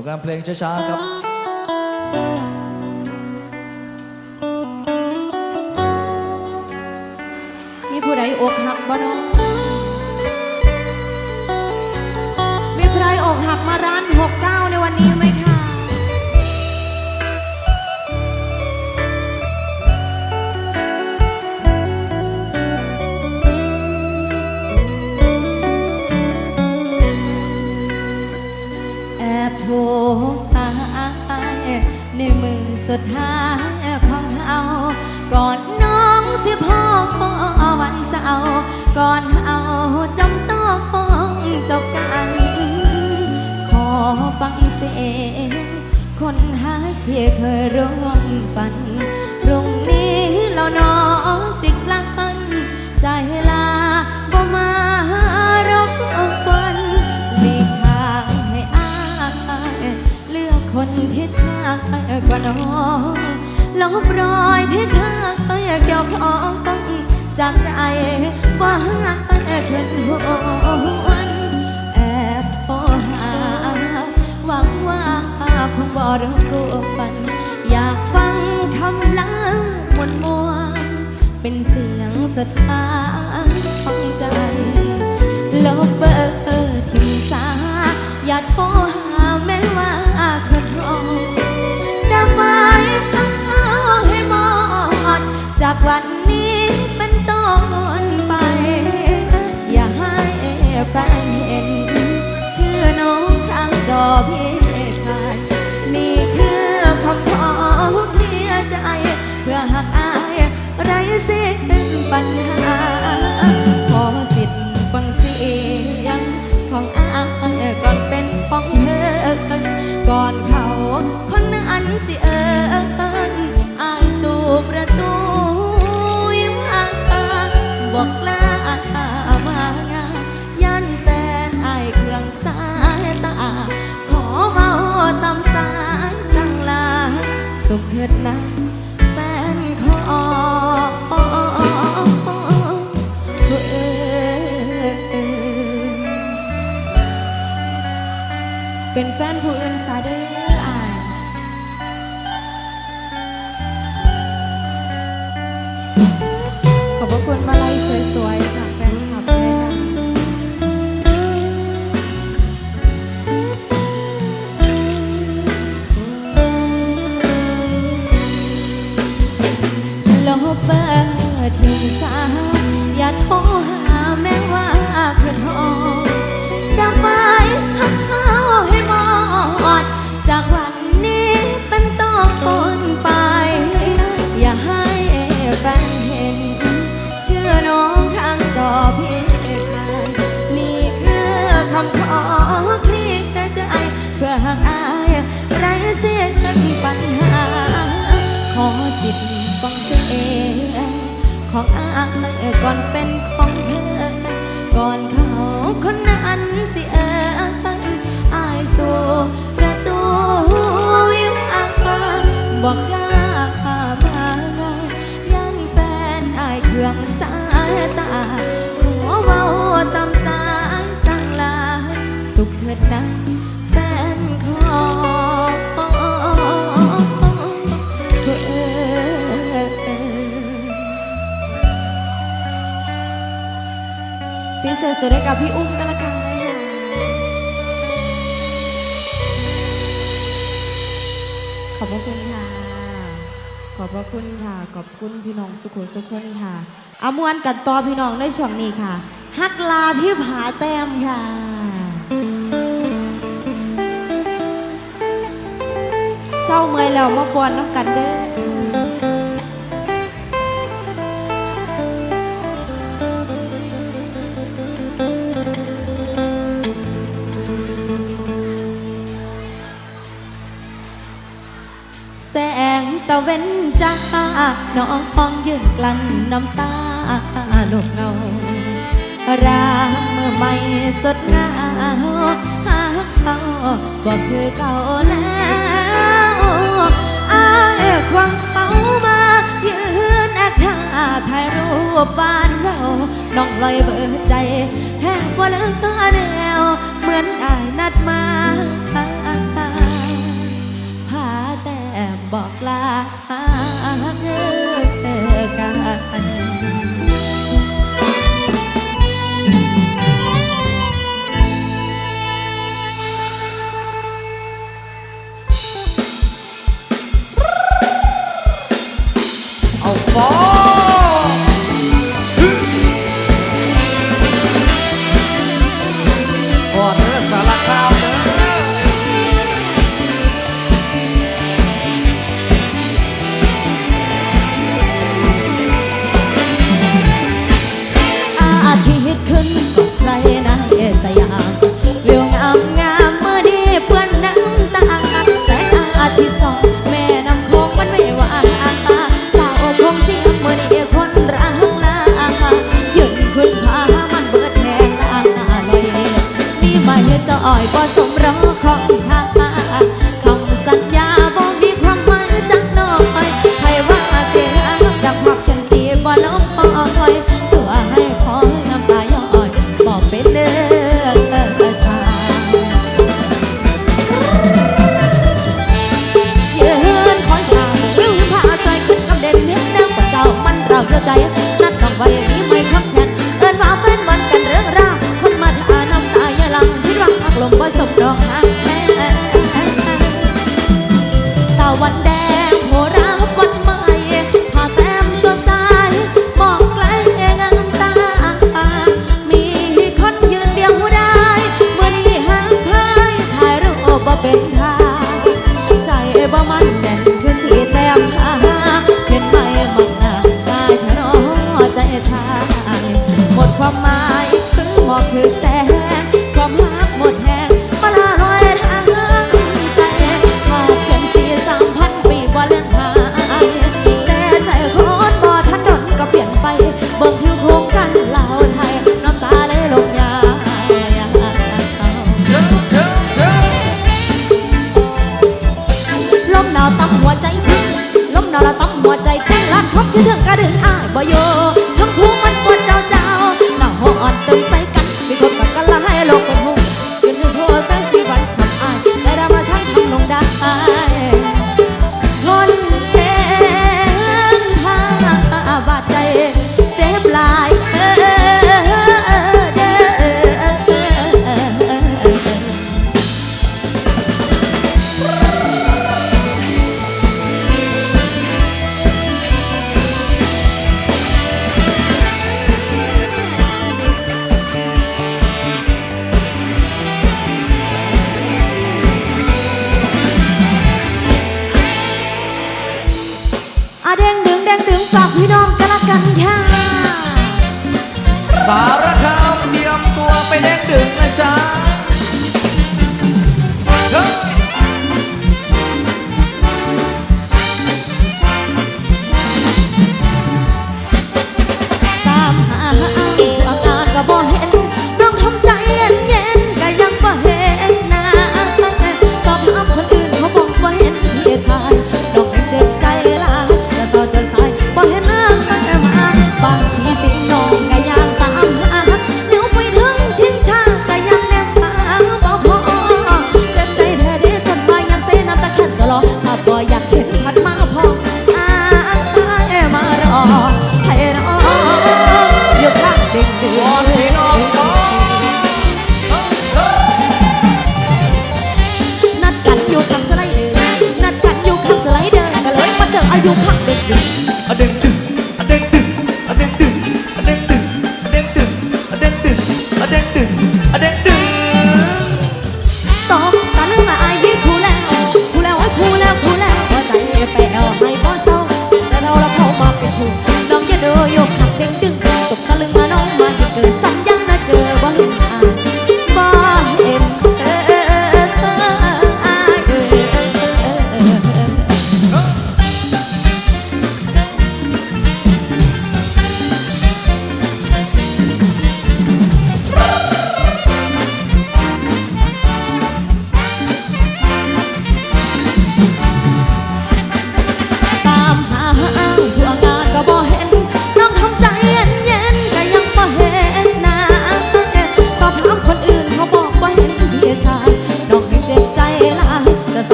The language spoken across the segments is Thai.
ผลงานเพลงช้าๆครับมีผู้ใดอกหักบ้างมีใครอกหักมาร้านหกเก้าในวันนี้ไหม ดท้ายของเฮาก่อนน้องสิพ่อวันเสาร์ก่อนเฮาจำต้องจบกัน ขอฟังเสียงคนหักที่เคยร่วมฝันพรุ่งนี้เรานอสิกลางคันใจลาบ่มารบกวนหลีทางให้อายเลือกคนที่ชายกว่าน้อง รอยที่เธอเกี่ยวข้องจากใจว่าขึ้นหวนแอบโทรหาหวังว่าคงบ่รบกวปัน อยากฟังคำลามวนมวนเป็นเสียงสถานของใจลบเบอร์ทิ้งสาอย่าโทรหาแม้ว่าเคยโทรดับได้มด จากวัน เป็นแฟนผู้อื่นสาเด้ออายขอบพระคุณมาลัยสวยๆจากแฟนคลับด้วยค่ะลบเบอร์ทิ้งสาอย่าโทรหาแม้ว่าเพื่อนหอดับไฟหัก ให้หมด จากวันนี้เป็นต้นไป อย่าให้แฟนเห็น เชื่อน้องข้างจอพี่ชายนี่คือคำขอคลี่แต่ใจเพื่อหักอายไรเสียกันปัญหา ขอสิทธิ์ฟังเสียงของอายก่อนเป็นของเธอก่อนเขาคนนั้นสิเอิญอาย ประตูวิวอาคารบอกลามางายันแฟนอายเครื่องสายตาหัวเมาตำสายสั่งลา สุขเถิดนะแฟนของเธอพิเศษสุดให้กับพี่อุ้มก็แล้วกันนะคะ พระคุณค่ะ ขอบพระคุณค่ะ ขอบคุณพี่น้องสุขุสุขคนค่ะอามวนกันต่อพี่น้องในช่วงนี้ค่ะ ฮักลาที่ผาแต้มค่ะเศร้าเมื่อยแล้วมาฟอนน้ำกันเด้อ ตะเว้นจ้าน้องพองยืนกลั้นน้ำตาหนุกเงาราเมื่อไม่สดงาวหาเขาบอกคือเก่าแล้วอายควังเขามายืนแอคท่าถ่ายรูปบ้านเราน้องลอยเบิดใจแทบว่าเลือแนวเหมือนอายนัดมา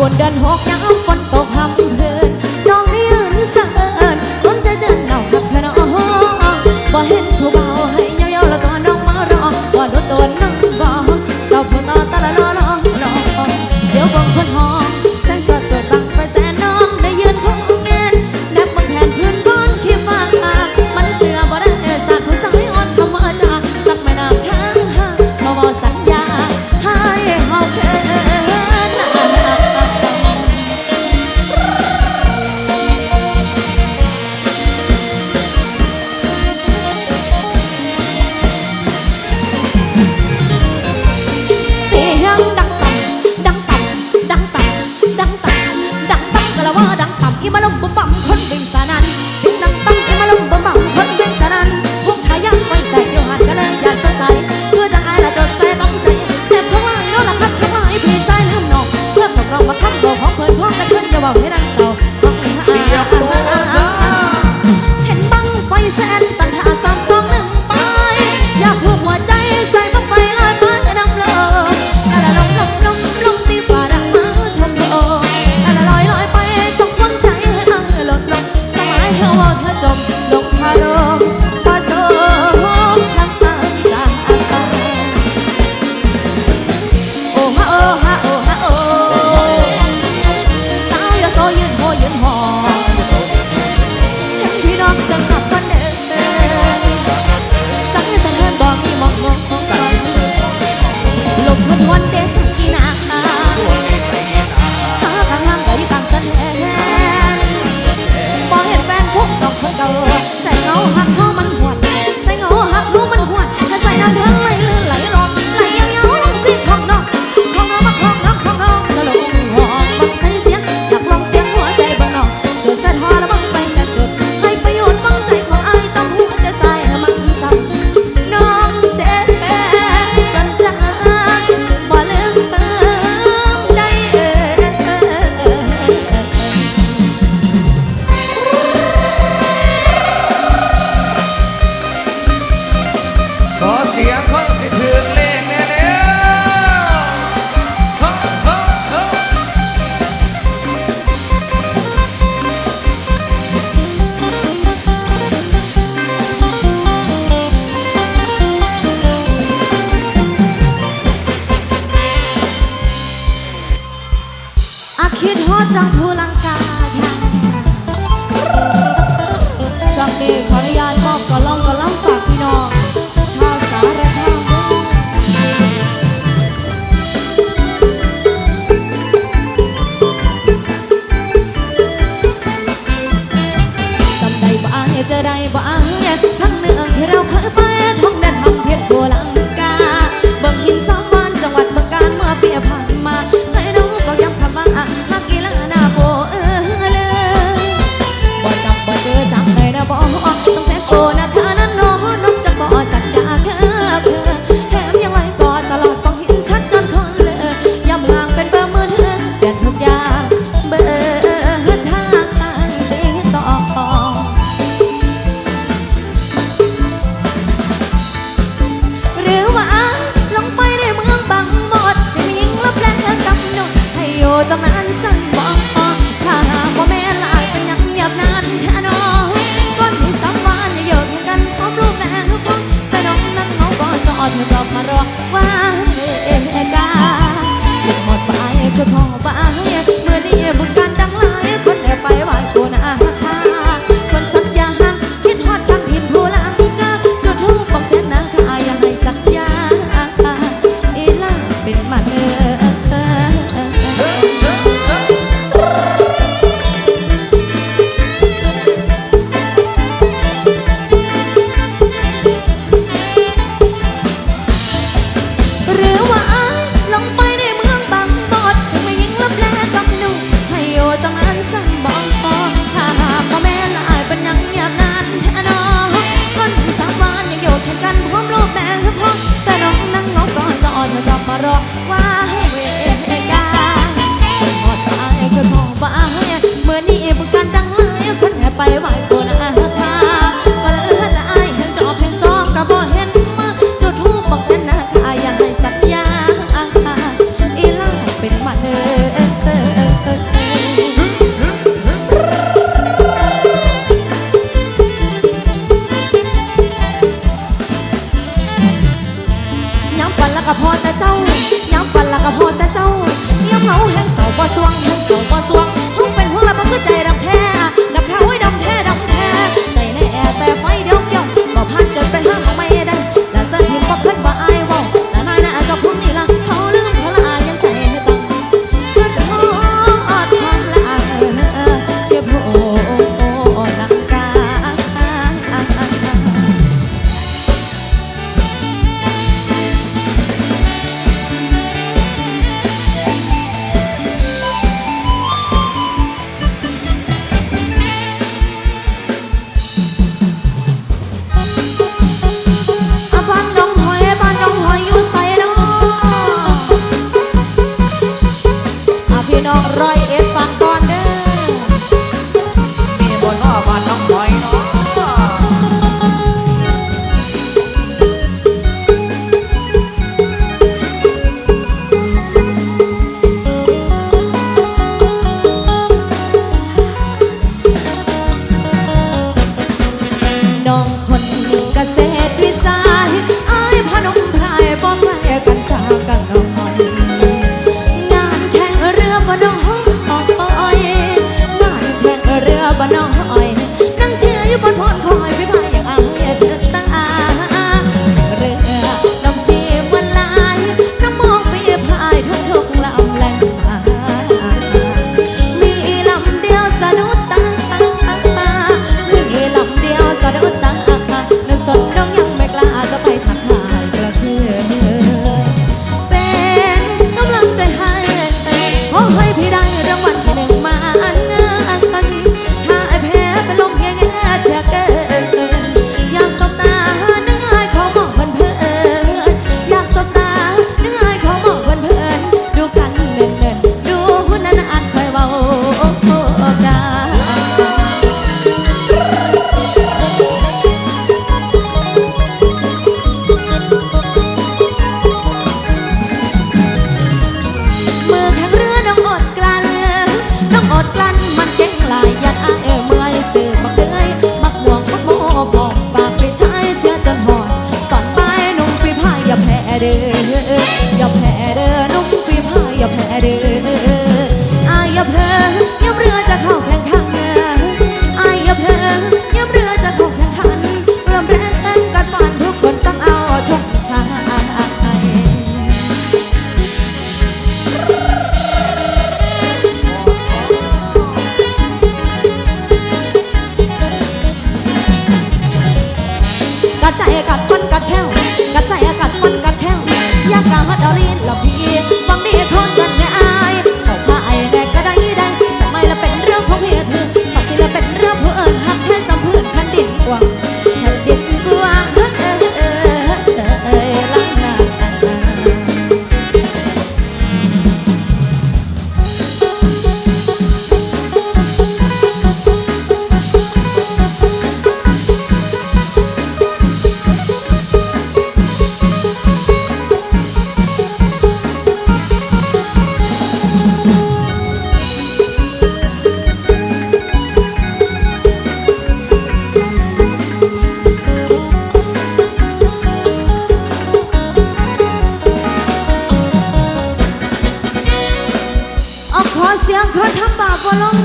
บนเดินหกยามฝนตก สียงคน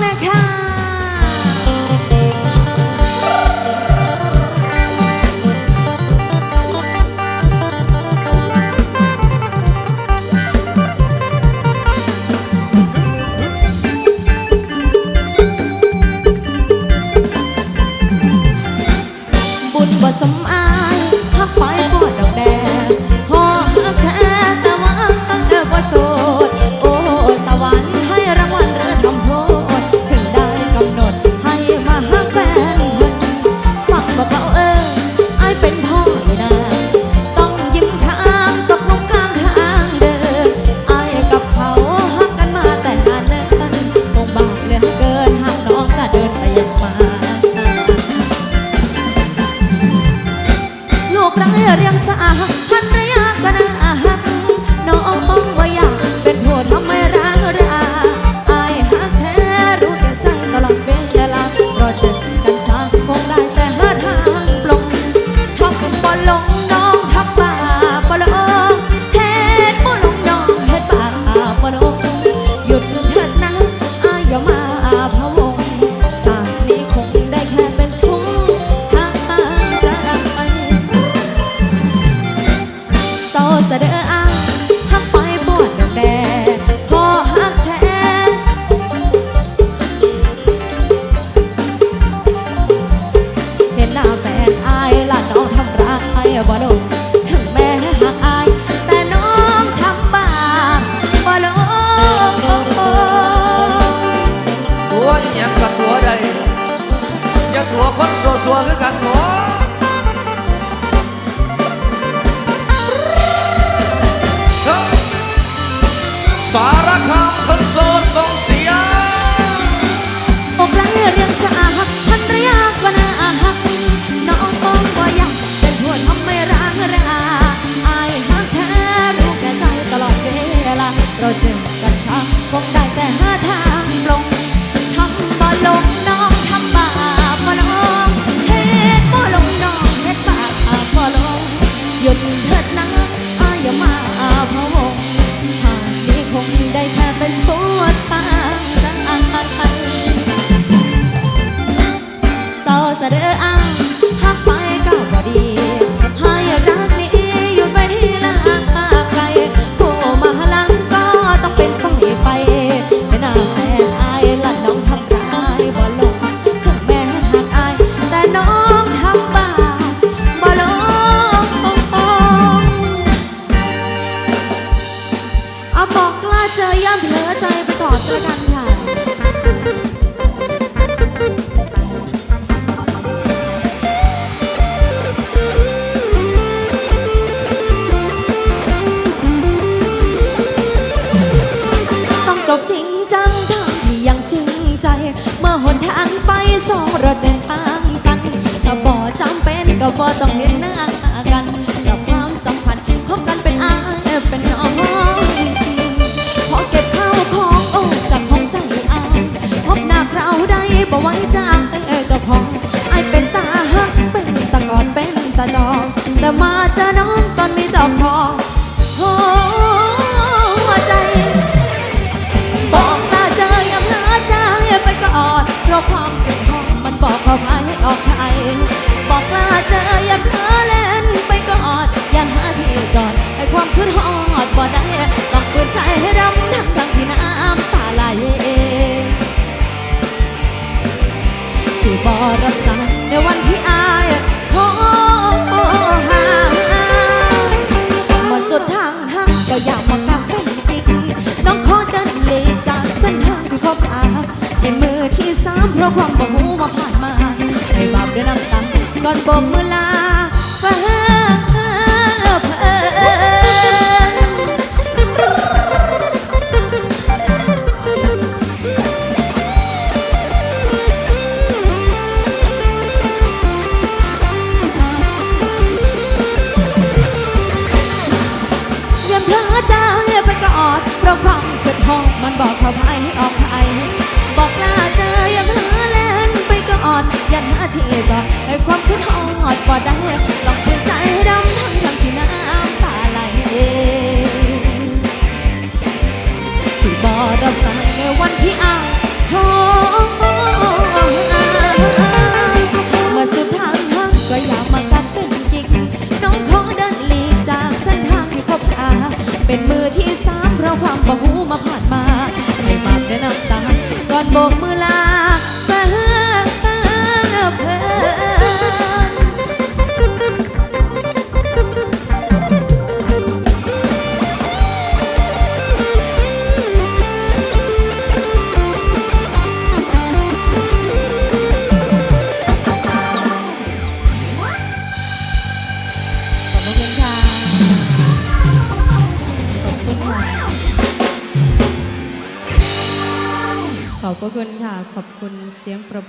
Monica. orang leher yang sah. ก็บ่ต้องเห็นหน้า ราอยากมากลางเป็นปีน้องขอเดินเลยจากเส้นทางที่คบอาเป็นมือที่สามเพราะความโมโหว่าผ่านมาให้บาปด้วยน้ำตาก่อนบ่ม Всем пробудиться.